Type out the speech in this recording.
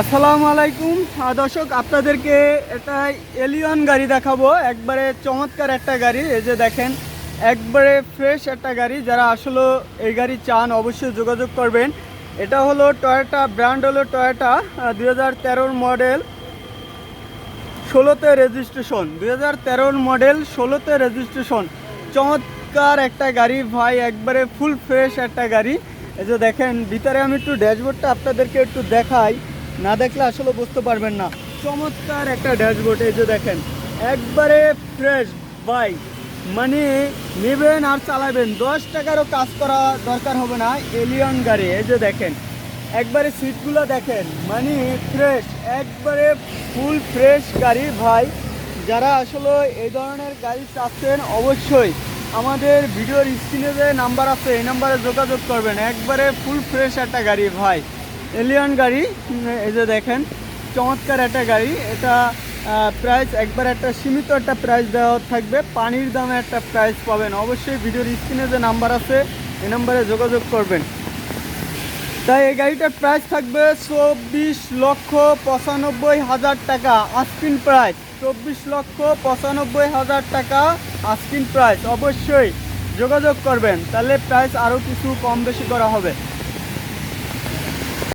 আসসালামু আলাইকুম। দর্শক, আপনাদেরকে একটা এলিয়ন গাড়ি দেখাবো। একবারে চমৎকার একটা গাড়ি। এই যে দেখেন, একবারে ফ্রেশ একটা গাড়ি। যারা আসলে এই গাড়ি চান, অবশ্যই যোগাযোগ করবেন। এটা হলো টয়োটা ব্র্যান্ড হলো টয়োটা দুই হাজার মডেল ষোলোতে রেজিস্ট্রেশন দুই হাজার মডেল ষোলোতে রেজিস্ট্রেশন চমৎকার একটা গাড়ি, ভাই, একবারে ফুল ফ্রেশ একটা গাড়ি। এই যে দেখেন, ভিতরে আমি একটু ড্যাশবোর্ডটা আপনাদেরকে একটু দেখাই। না দেখলে আসলে বুঝতে পারবেন না। চমৎকার একটা ড্যাশবোর্ড, এই যে দেখেন, একবারে ফ্রেশ ভাই। মানে নেবেন আর চালাবেন, দশ টাকারও কাজ করা দরকার হবে না এলিয়ন গাড়ি, এই যে দেখেন। একবারে সিটগুলো দেখেন মানে ফ্রেশ একবারে ফুল ফ্রেশ গাড়ি ভাই। যারা আসলে এই ধরনের গাড়ি চাচ্ছেন, অবশ্যই আমাদের ভিডিওর স্ক্রিনে যে নাম্বার আছে, এই নাম্বারে যোগাযোগ করবেন। একবারে ফুল ফ্রেশ একটা গাড়ি ভাই। এলিয়ন গাড়ি এই যে দেখেন, চমৎকার একটা গাড়ি। এটা প্রাইস একবার একটা সীমিত একটা প্রাইস দেওয়া থাকবে। পানির দামে একটা প্রাইস পাবেন। অবশ্যই ভিডিওর স্ক্রিনে যে নাম্বার আছে, এই নাম্বারে যোগাযোগ করবেন। তাই এই গাড়িটার প্রাইস থাকবে চব্বিশ লক্ষ পঁচানব্বই হাজার টাকা আস্কিন প্রাইস চব্বিশ লক্ষ পঁচানব্বই হাজার টাকা আস্কিন প্রাইস অবশ্যই যোগাযোগ করবেন। তাহলে প্রাইস আরও কিছু কম বেশি করা হবে।